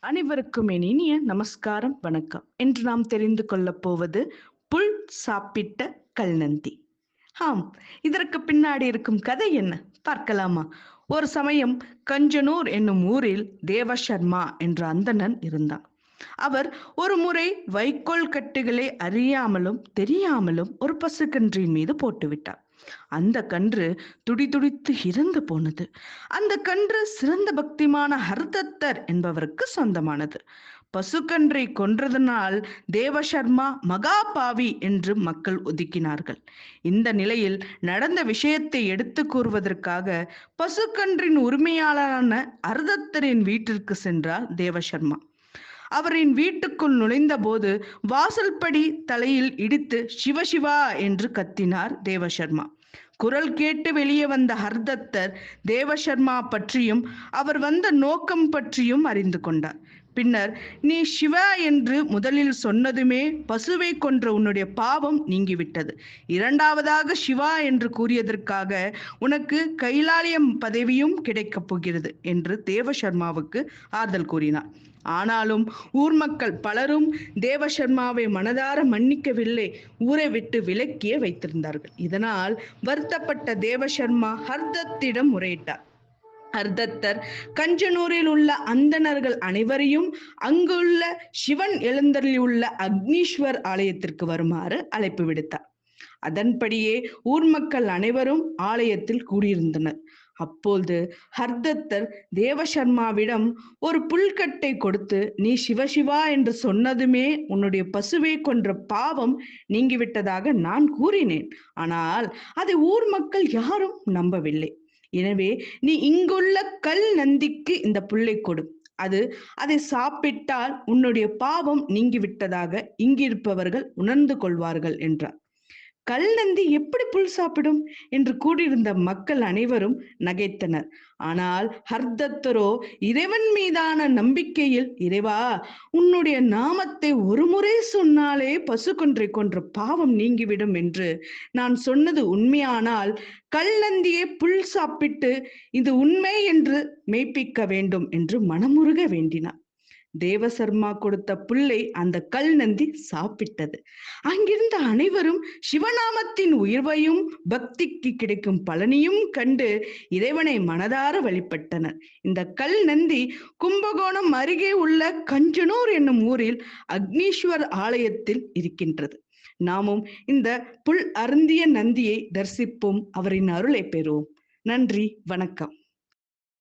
அனைவருக்கும் என் இனிய நமஸ்காரம் வணக்கம். என்று நாம் தெரிந்து கொள்ளப் போவது புல் சாப்பிட்ட கல்நந்தி. ஆம் இதற்கு பின்னாடி இருக்கும் கதை என்ன? பார்க்கலாமா? ஒரு சமயம் கஞ்சனூர் என்னும் ஊரில் தேவசர்மா என்ற அந்தணன் இருந்தான். அவர் ஒரு முறை வைக்கோல் கட்டுகளை அறியாமலும் தெரியாமலும் ஒரு பசுக்கன்றின் மீது போட்டுவிட்டார். அந்த கன்று துடிதுடித்து இறந்து போனது. அந்த கன்று சிறந்த பக்திமான ஹர்தத்தர் என்பவருக்கு சொந்தமானது. பசுக்கன்றை கொன்றதனால் தேவசர்மா மகாபாவி என்று மக்கள் ஒதுக்கினார்கள். இந்த நிலையில் நடந்த விஷயத்தை எடுத்து கூறுவதற்காக பசுக்கன்றின் உரிமையாளரான அர்தத்தரின் வீட்டிற்கு சென்றார் தேவசர்மா. அவரின் வீட்டுக்குள் நுழைந்தபோது வாசல்படி தலையில் இடித்து சிவசிவா என்று கத்தினார் தேவசர்மா. குரல் கேட்டு வெளியே வந்த ஹர்தத்தர் தேவசர்மா பற்றியும் அவர் வந்த நோக்கம் பற்றியும் அறிந்து கொண்டார். பின்னர் நீ சிவா என்று முதலில் சொன்னதுமே பசுவை கொன்ற உன்னுடைய பாவம் நீங்கிவிட்டது. இரண்டாவதாக சிவா என்று கூறியதற்காக உனக்கு கைலாலயம் பதவியும் கிடைக்கப் போகிறது என்று தேவசர்மாவுக்கு ஆறுதல் கூறினார். ஆனாலும் ஊர் மக்கள் பலரும் தேவசர்மாவை மனதார மன்னிக்கவில்லை. ஊரை விட்டு விலக்கியே வைத்திருந்தார்கள். இதனால் வருத்தப்பட்ட தேவசர்மா ஹர்தத்திடம் முறையிட்டார். ஹர்தத்தர் கஞ்சனூரில் உள்ள அந்தணர்கள் அனைவரையும் அங்குள்ள சிவன் எழுந்தருளியுள்ள அக்னீஸ்வர் ஆலயத்திற்கு வருமாறு அழைப்பு விடுத்தார். அதன்படியே ஊர் மக்கள் அனைவரும் ஆலயத்தில் கூடியிருந்தனர். அப்போது ஹர்தத்தர் தேவசர்மாவிடம் ஒரு புல்கட்டை கொடுத்து நீ சிவசிவா என்று சொன்னதுமே உன்னுடைய பசுவை கொன்ற பாவம் நீங்கிவிட்டதாக நான் கூறினேன். ஆனால் அதை ஊர் மக்கள் யாரும் நம்பவில்லை. எனவே நீ இங்குள்ள கல் நந்திக்கு இந்த புல்லை கொடு. அது அதை சாப்பிட்டால் உன்னுடைய பாவம் நீங்கிவிட்டதாக இங்கிருப்பவர்கள் உணர்ந்து கொள்வார்கள் என்றார். கல் நந்தி எப்படி புல் சாப்பிடும்? என்று கூடியிருந்த மக்கள் அனைவரும் நகைத்தனர். ஆனால் ஹர்தத்தரோ இறைவன் மீதான நம்பிக்கையில் இறைவா உன்னுடைய நாமத்தை ஒரு முறை சொன்னாலே பசு கொன்றை கொன்ற பாவம் நீங்கிவிடும் என்று நான் சொன்னது உண்மையானால் கல் நந்தியை புல் சாப்பிட்டு இது உண்மை என்று மெய்ப்பிக்க வேண்டும் என்று மனமுருக வேண்டினார் தேவசர்மா கொடுத்த புல்லை அந்த கல் நந்தி சாப்பிட்டது. அங்கிருந்த அனைவரும் சிவநாமத்தின் உயர்வையும் பக்திக்கு கிடைக்கும் பலனையும் கண்டு இறைவனை மனதார வழிபட்டனர். இந்த கல் நந்தி கும்பகோணம் அருகே உள்ள கஞ்சனூர் என்னும் ஊரில் அக்னீஸ்வர் ஆலயத்தில் இருக்கின்றது. நாமும் இந்த புல் அருந்திய நந்தியை தரிசிப்போம். அவரின் அருளை பெறுவோம். நன்றி வணக்கம்.